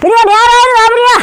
பிரியா நேரம் வா பிரியா.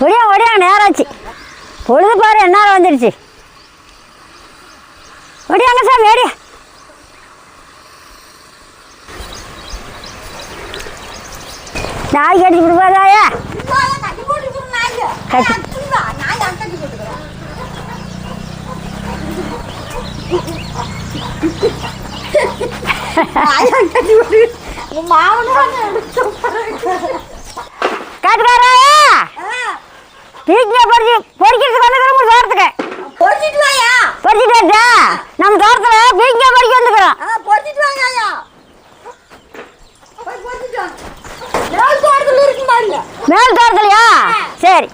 ஒடியா ஒடியா நேரம் ஆச்சு பொழுது பாரு என்ன வந்துடுச்சு ஒடியாங்க சாமி ஒடியா நாய் கடிச்சு விடுவாதாயா கட்டி காட்டுக்காராயா பீக்கிய பொறிச்சு பொறிக்கிறதுக்கு வந்துக்கிறோம் உங்க தோட்டத்துக்கு பொறிச்சிட்டு வாயா. பொறிச்சிட்டு வச்சா? நம்ம தோட்டத்தில் பீக்கிய பொறிக்க வந்துக்கிறோம். பொறிச்சிட்டு மேல் தோட்டத்துலையா? சரி.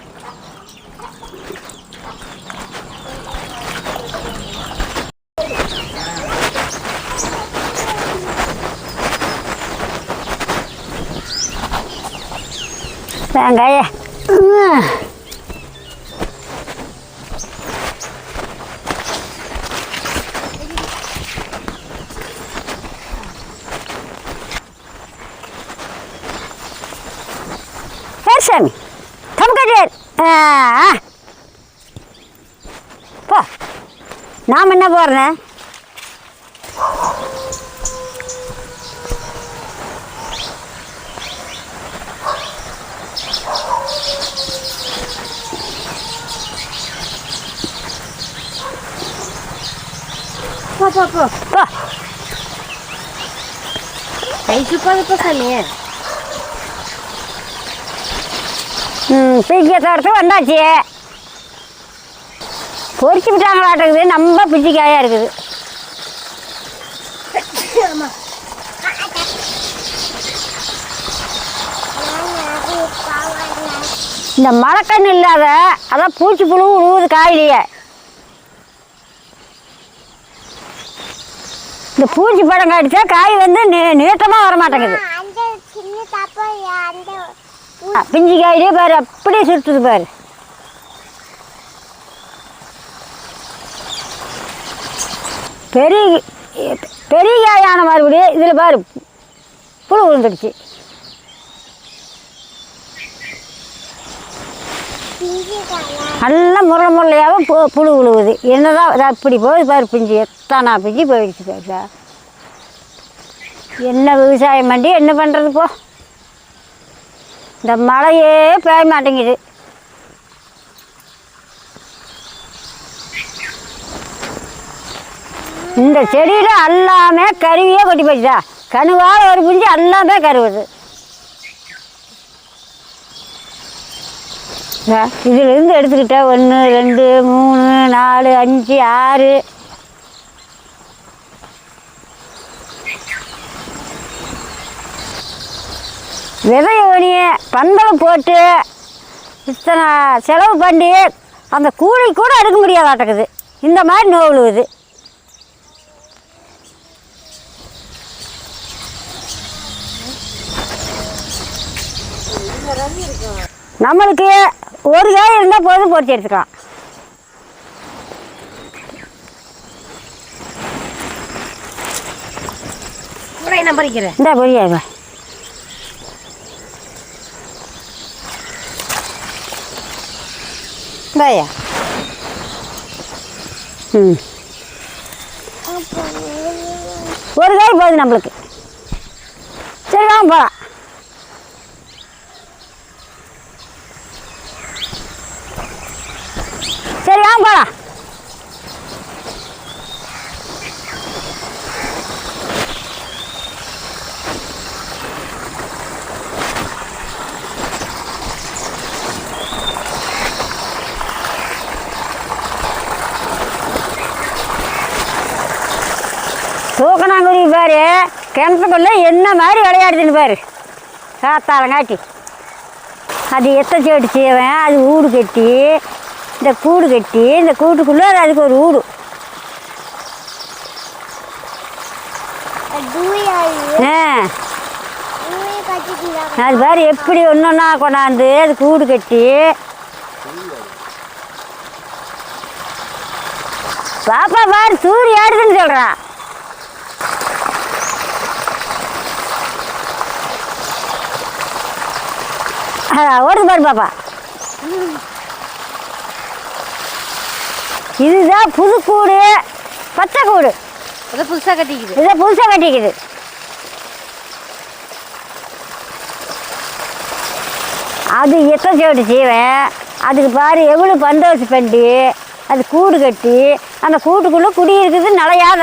வெங்காய சாமி கம்கட்டியர் போ. நாம் என்ன போடுறேன் போ போ போ போ கைக்கு போதப்போ சாமி ம் பிஞ்சிய தோட்டத்துக்கு வந்தாச்சு பொறிச்சு விட்டாங்களாட்டுக்குது நம்ம பிஞ்சிக்காயாக இருக்குது இந்த மழைக்கண்ணு இல்லாத அதான் பூச்சி புழு உழுவுது காயிலேயே. இந்த பூச்சி படம் காடிச்சா காய் வந்து நீட்டமாக வர மாட்டேங்குது பிஞ்சு காயிலே பாரு அப்படியே சுட்டுது பாரு. பெரிய பெரிய காயான மறுபடியும் இதில் பாரு புழு விழுந்துடுச்சு பிஞ்சு காயா நல்லா முரள முரளையாக பு புழு விழுவுது. என்னதான் அப்படி போகுது பாரு பிஞ்சு எத்தனை பிஞ்சு போயிடுச்சு பாருடா என்ன விவசாயம் பண்ணி என்ன பண்ணுறது போ. இந்த மழையே பெய்ய மாட்டேங்குது. இந்த செடியில் எல்லாமே கருவியே கொட்டி போச்சுதா கனுவாக ஒரு பிஞ்சு எல்லாமே கருவுது. இதுலேருந்து எடுத்துக்கிட்டால் ஒன்று ரெண்டு மூணு நாலு அஞ்சு ஆறு. விதைய ஒனிய பந்தலம் போட்டு இத்தனை செலவு பண்ணி அந்த கூலி கூட எடுக்க முடியாதாட்டக்குது. இந்த மாதிரி நோவுழுவுது விழுவுது நம்மளுக்கு ஒரு காய் இருந்தால் போதும் பொறிச்சு எடுத்துக்கலாம். கூட என்ன பறிக்கிறேன் இந்த பொரியா இந்தாயா. ம். ஒரு காய் போதும் நம்மளுக்கு. சரி வாங்க போகலாம் சரி வாங்க போகலாம் தூக்கணாங்குருவி பாரு கிணத்துக்குள்ள என்ன மாதிரி விளையாடுதுன்னு பாரு. காத்தாலங்காட்டி அது எத்த செய்வேன் அது ஊடு கட்டி இந்த கூடு கட்டி இந்த கூட்டுக்குள்ளே அது அதுக்கு ஒரு ஊடு. அது பாரு எப்படி ஒன்று ஒன்றா கொண்டாந்து அது கூடு கட்டி. பாப்பா பாரு சூரிய ஆடுதுன்னு சொல்றா. ஓடுது பாரு பாப்பா. இதுதான் புது கூடு பச்சை கூடு. அதை புதுசாக கட்டிக்குது. இதை புதுசாக கட்டிக்குது. அது எத்த சோட்டு செய்வேன்? அதுக்கு பாரு எவ்வளோ பந்தோசு பண்ணி அது கூடு கட்டி அந்த கூட்டுக்குள்ளே குடி இருக்குது நலையாத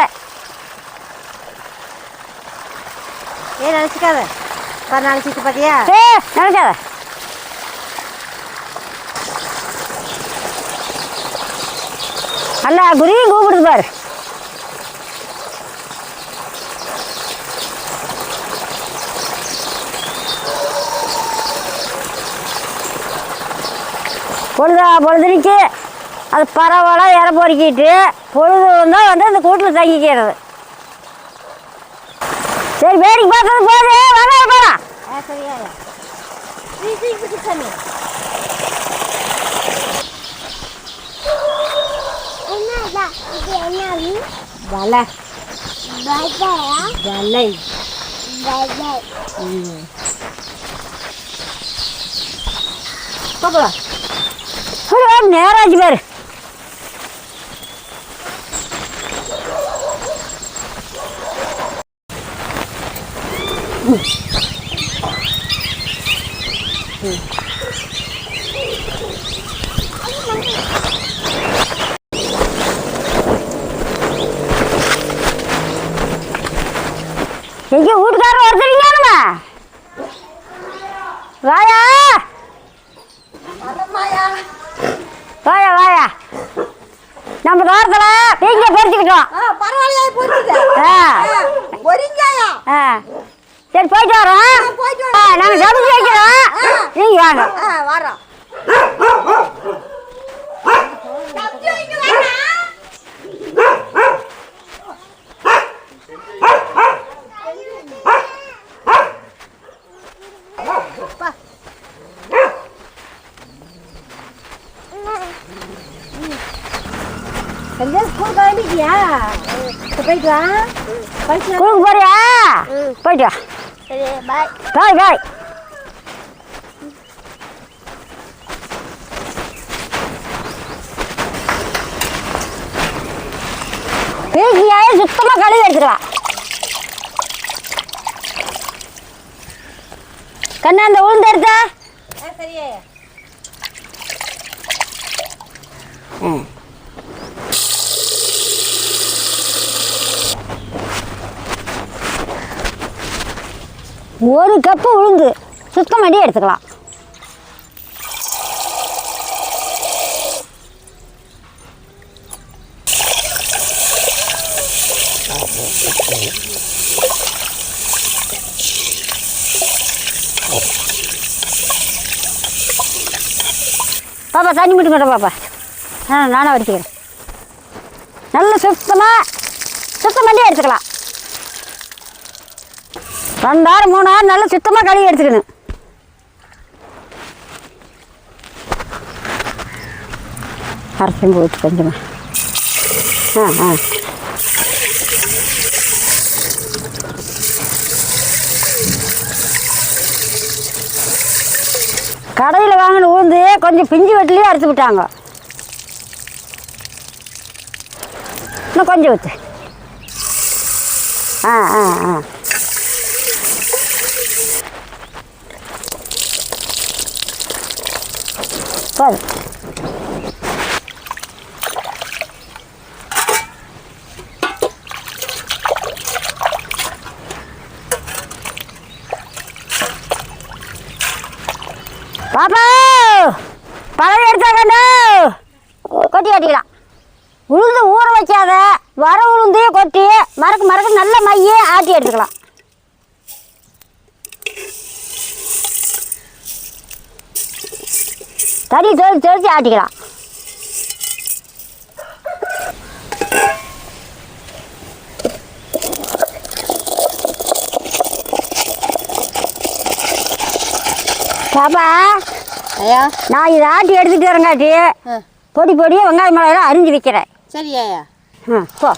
ஏன் நினச்சிக்காத. பாரு நினச்சிட்டு பார்த்தியா ஏ நினைக்காத. அல்ல குருவியும் கூப்பிடுது பாரு பொழுதா பொழுதுனிச்சு அது பரவாயில்ல இற பொறுக்கிட்டு பொழுது வந்தால் வந்து அந்த கூட்டில் தங்கிக்கிறது. சரி வேடிக்கை பார்த்தது போதே வாங்க போகலாம் ஆ சரியா சீ சீ சீ சாமி என்னடா இது என்னது வலை பஜையா வலை பஜை போகலாம் நேராச்சு எங்க வீட்டுக்காரர் ஒருத்தரிங்கம்மா வாயா. வாயா வாயா. நம்ம தோட்டத்தில் பீங்க பறிச்சுக்கிட்டோம் பரவாயில்லையா ஒரிங்காயா ஆ. சரி போயிட்டு வரோம். நாங்கள் சமைச்சு வைக்கிறோம். நீங்கள் வாங்க. வரோம் இப்போ போயிட்டு வா. குழுக்கு போறியா? போயிட்டு வா. சரி பாய் பாய். பீக்கியாயே சுத்தமாக கழுவி எடுத்துக்கலாம் கண்ணா அந்த உளுந்து எடுத்தா? சரியா. ஒரு கப்பு உளுந்து. சுத்தம் பண்ணி எடுத்துக்கலாம். பாப்பா தண்ணி மட்டும் கொண்ட பாப்பா ஆ நானாக வடிச்சுக்கிறேன் நல்ல சுத்தமாக சுத்தம் பண்ணி எடுத்துக்கலாம். ரெண்டாறு ஆறு மூணு ஆறு நல்லா சுத்தமாக கழுவி எடுத்துக்கணும். அரைச்சும் போச்சு கொஞ்சமாக ஆ ஆ. கடையில் வாங்கின உளுந்து கொஞ்சம் பிஞ்சு வெட்டிலேயே அறுத்து விட்டாங்க. இன்னும் கொஞ்சம் ஊற்று ஆ ஆ ஆ. போதும் பாப்பா! பழம் எடுத்தாக்கண்ணு கொட்டி கட்டிக்கலாம். உளுந்து ஊற வைக்காத வர உளுந்து கொட்டி மறக்க மறக்க நல்ல மையே ஆட்டி எடுத்துக்கலாம். தறி தெளிச்சு தெளிச்சு ஆட்டிக்கலாம் பாப்பா ஐயா. நான் இதை ஆட்டி எடுத்துட்டு வரங்காட்டி பொடி பொடியாக வெங்காயம் மிளகாய் அரிஞ்சு வைக்கிறேன். சரியா ஆ போ.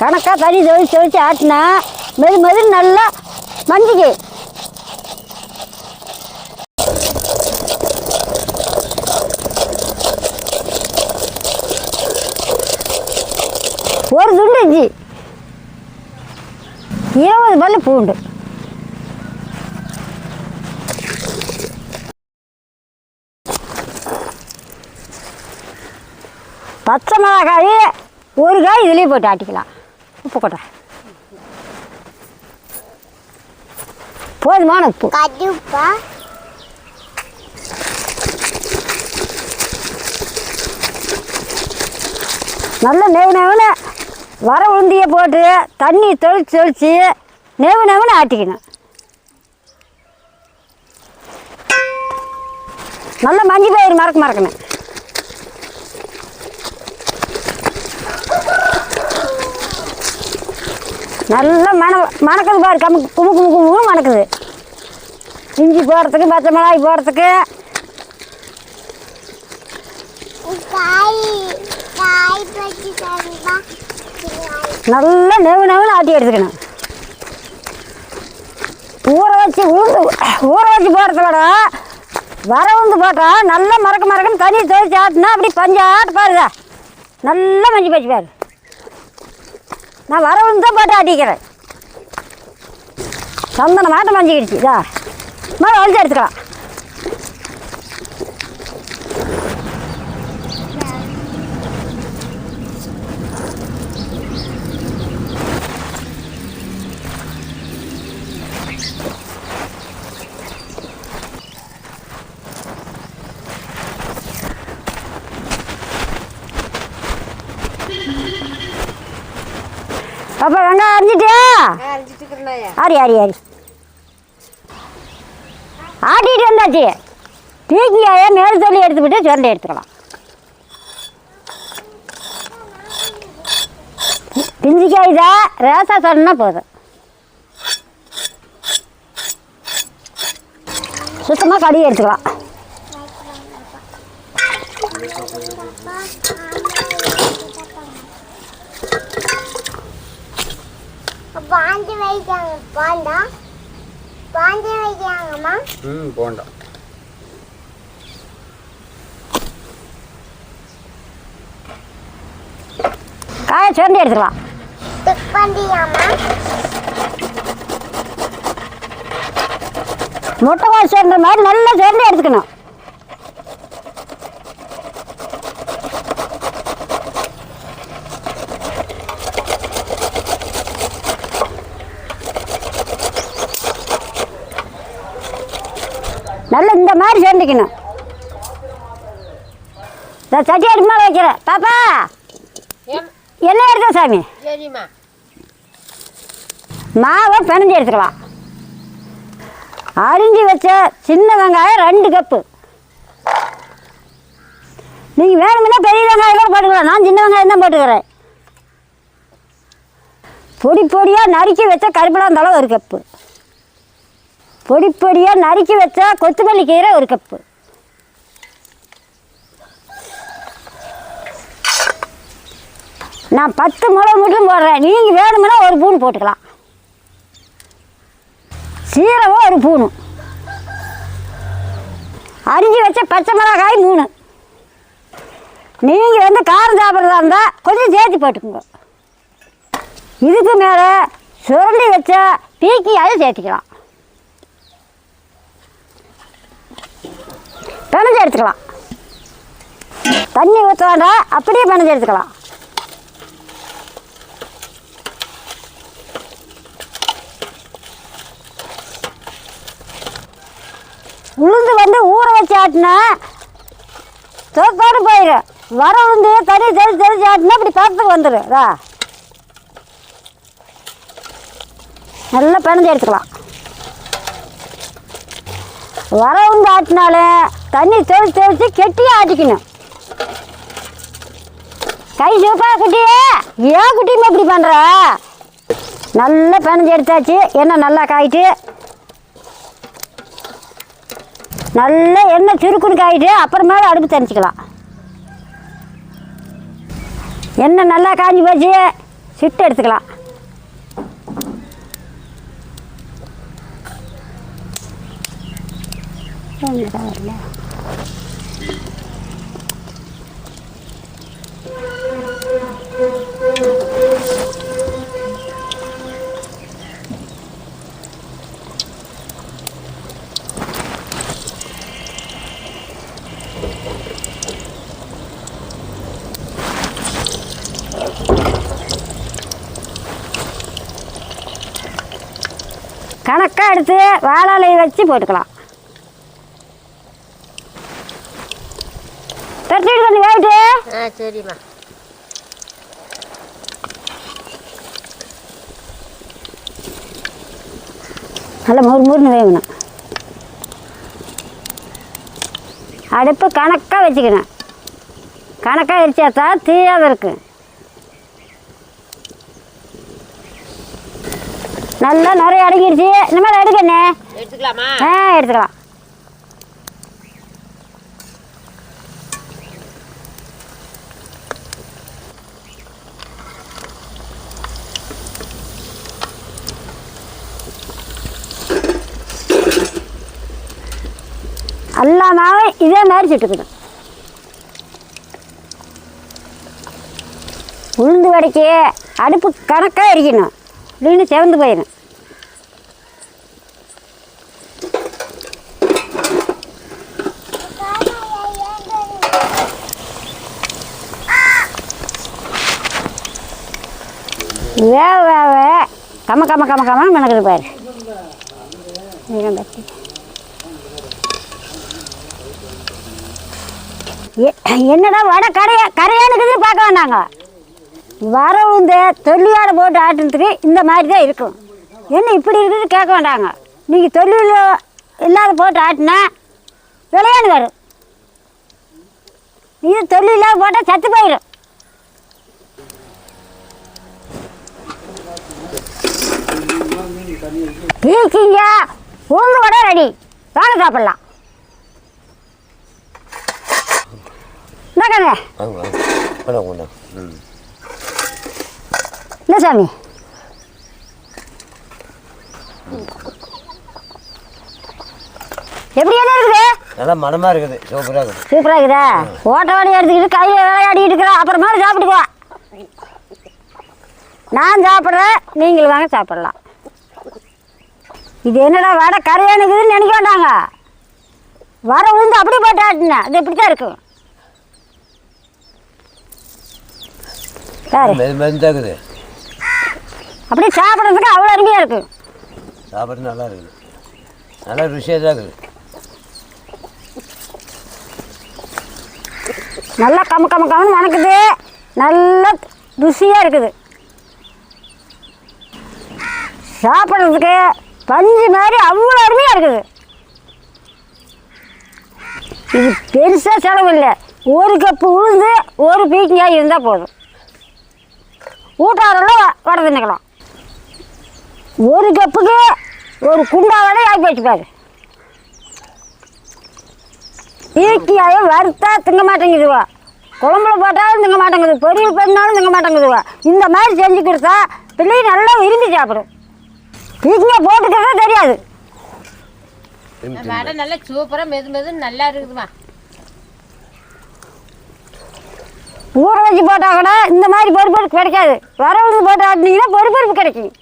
கணக்காக தண்ணி தெளிச்சு தெளிச்சு ஆட்டினா மெது மெது நல்லா மஞ்சிக்கு. ஒரு துண்டு இஞ்சி. இருபது பல்லு பூண்டு. பச்சை மிளகாய் ஒரு காய் இதுலேயே போட்டு ஆட்டிக்கலாம். உப்பு கொட்டை போதுமான உப்பு. கடுப்பா. நல்ல நெவு நெவுன்னு வர உளுந்தியை போட்டு தண்ணி தெளிச்சு தெளிச்சு நெவு நெவுன்னு ஆட்டிக்கணும். நல்ல மஞ்சள் பயிர் மறக்க மறக்கணும். நல்லா மண மணக்குது பாரு கம்மு குமு குமு குமு மணக்குது. இஞ்சி போடுறதுக்கு பச்சை மிளகாய் போடுறதுக்கு. காய் காய் பச்சி தருவா நல்லா நெவு நெவுன்னு ஆட்டி எடுத்துக்கணும். ஊற வச்சு உளுந்து ஊற வச்சு போடுறத விட வர உளுந்து போட்டால் நல்லா மறக்க மறக்கன்னு தண்ணி தெளிச்சு ஆட்டினா அப்படி பஞ்சு ஆட்டு நல்லா மஞ்சள் பச்சு பாரு. நான் வர உளுந்து தான் போட்டு ஆட்டிக்கிறேன். சந்தன மாட்டம் மஞ்சிக்கிடுச்சு இதா. மாதிரி வலிச்சு எடுத்துக்கலாம். பாப்பா வெங்காயம் அரிஞ்சிட்டியா ஆரி ஆரி ஆரி ஆட்டிட்டு வந்தாச்சு. தீக்கியாய மேல் தள்ளி எடுத்துவிட்டு சுரண்டை எடுத்துக்கலாம். பிஞ்சிக்காய் தான் ரேசா சொன்னா போதும். சுத்தமாக கழுவி எடுத்துக்கலாம். பாஞ்சு வைக்காங்க பாண்டா? பாஞ்சு வைக்காங்கம்மா ம் போண்டா. காயை சுரண்டி எடுத்துக்கலாம் டிக் பண்ணியாம்மா முட்டைக்கோஸ் சுரண்ட மாதிரி நல்லா சுரண்டி எடுத்துக்கணும் நல்லா இந்த மாதிரி சுரண்டிக்கணும் நான் சட்டி அடுப்பு மேலே வைக்கிறேன் பாப்பா என்ன எடுத்த சாமி. மாவை பிணைஞ்சு எடுத்துக்கலாம் அரிஞ்சு வச்ச சின்ன வெங்காயம் ரெண்டு கப்பு. நீங்கள் வேணும்னா பெரிய வெங்காயம் கூட போட்டுக்கலாம். நான் சின்ன வெங்காயம் தான் போட்டுக்கிறேன். பொடி பொடியாக நறுக்கி வச்ச கருப்பிலாந்தளவு ஒரு கப்பு. பொடி பொடியாக நறுக்கி வச்சா கொத்தமல்லி கீரை ஒரு கப்பு. நான் பத்து மிளகு மட்டும் போடுறேன். நீங்கள் வேணுமுன்னா ஒரு பூன் போட்டுக்கலாம். சீரகம் ஒரு பூணு அரிஞ்சு வச்ச பச்சை மிளகாய் மூணு. நீங்கள் வந்து காரம் சாப்பிட்றதா இருந்தால் கொஞ்சம் சேர்த்து போட்டுக்கோங்க. இதுக்கு மேலே சுரண்டி வச்ச பீக்கியாவது சேர்த்துக்கலாம். பிணைஞ்சு எடுத்துக்கலாம். தண்ணி ஊற்ற வேண்டாம் அப்படியே பிணைஞ்சு எடுத்துக்கலாம். உளுந்து வந்து ஊற வச்சு ஆட்டினா தோத்தோடு போயிடும் வர உளுந்து தண்ணி தெளிச்சு தெளிச்சு ஆட்டினா இப்படி பக்கத்துக்கு வந்துடும் நல்லா பிணைஞ்சு எடுத்துக்கலாம். வர உளுந்து ஆட்டினாலே தண்ணி தெளித்து தெளித்து கெட்டியாக ஆட்டிக்கணும். கை சூப்பா குட்டியே ஏன் குட்டியுமே இப்படி பண்ணுற நல்லா பிணைஞ்சு எடுத்தாச்சு. எண்ணெய் நல்லா காயிட்டு. நல்லா எண்ணெய் சுருக்குன்னு காயிட்டு அப்புறமேல அடுப்பு தெரிஞ்சிக்கலாம் எண்ணெய் நல்லா காஞ்சி போச்சு. சுட்டு எடுத்துக்கலாம். வரல கணக்காக எடுத்து வாழை வச்சு போட்டுக்கலாம். தட்டிட்டு கொஞ்சம் வேவிட்டு ஆ சரிம்மா. நல்லா முறு முறுன்னு வேகணும். அடுப்பு கணக்காக வச்சுக்கணும். கணக்காக எரிச்சா தான் தீயாத நல்லா நிறைய அடங்கிருச்சு இந்த மாதிரி எடுக்கண்ணே எடுத்துக்கலாமா? ஆ எடுத்துக்கலாம். எல்லா மாவும் இதே மாதிரி சுட்டுக்கணும் உளுந்து வடைக்கு அடுப்பு கணக்காக எரிக்கணும். இல்லைன்னு செவந்து போயிடும் கம கம கம கமன்னு மணக்குது பாரு. என்னடா வடை கரையா கரையானுக்குதுன்னு பார்க்க வேண்டாங்க வர தொல்லியோட போட்டு ஆட்டுறதுக்கு இந்த மாதிரி தான் இருக்கும். என்ன இப்படி இருக்குதுன்னு கேட்க வேண்டாங்க நீங்கள் தொல்லியில் இல்லாத போட்டு ஆட்டினா விளையாடு வரும் இது தொல்லி இல்லாத போட்டால் சத்து போயிடும் பீக்கிங்க உளுந்து வடை ரெடி வாங்க சாப்பிடலாம் இல்லை சாமி? எப்படி என்ன இருக்குது? நல்லா மனமாக இருக்குது. சூப்பராக இருக்குது. சூப்பராக இருக்குதா? ஓட்ட வாடி எடுத்துக்கிட்டு கையில் விளையாடிட்டு இருக்கிற அப்புறமா சாப்பிட்டுக்குவா நான் சாப்பிட்றேன் நீங்கள் வாங்க சாப்பிடலாம். இது என்னடா வடை கரையானுக்குதுன்னு நினைக்க வேண்டாங்க வர உளுந்து அப்படி போட்டு ஆட்டினேன் அது இப்படி தான் இருக்கும் இருக்குது அப்படியே சாப்பிட்றதுக்கு அவ்வளோ அருமையாக இருக்கும். சாப்பாடு நல்லா இருக்குது. நல்லா ருசியாக தான் இருக்குது. நல்லா கம கம கமன்னு மணக்குது நல்லா ருசியாக இருக்குது. சாப்பிட்றதுக்கு பஞ்சு மாதிரி அவ்வளோ அருமையாக இருக்குது. இது பெருசாக செலவு இல்லை. ஒரு கப்பு உளுந்து ஒரு பீக்கிங்காய் இருந்தால் போதும். ஊட்டாரெல்லாம் வரது நிற்கலாம் ஒரு கப்புக்கு ஒரு குண்டா வடை ஆக்கி வச்சு பாரு வறுத்தா திங்க மாட்டேங்குதுவா. குழம்புல போட்டாலும் திங்க மாட்டேங்குது பொரியல் பண்ணாலும் திங்க மாட்டேங்குதுவா. இந்த மாதிரி செஞ்சு கொடுத்தா பிள்ளைங்க நல்லா விரும்பி சாப்பிடும். பீக்கிங்காய் போட்டுக்கிறதே தெரியாது. வடை நல்லா சூப்பராக மெது மெதுன்னு நல்லா இருக்குதுமா ஊற வச்சு போட்டால் கூட இந்த மாதிரி பொறுப்பருப்பு கிடைக்காது. வரவுந்து போட்டு ஆட்டினீங்கன்னா பொறுப்பருப்பு கிடைக்கும்.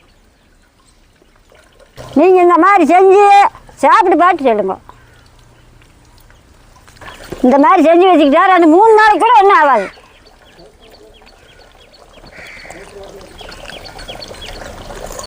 நீங்கள் இந்த மாதிரி செஞ்சு சாப்பிட்டு பார்த்து சொல்லுங்க. இந்த மாதிரி செஞ்சு வச்சுக்கிட்டா ரெண்டு மூணு நாளைக்கு கூட ஒன்றும் ஆகாது.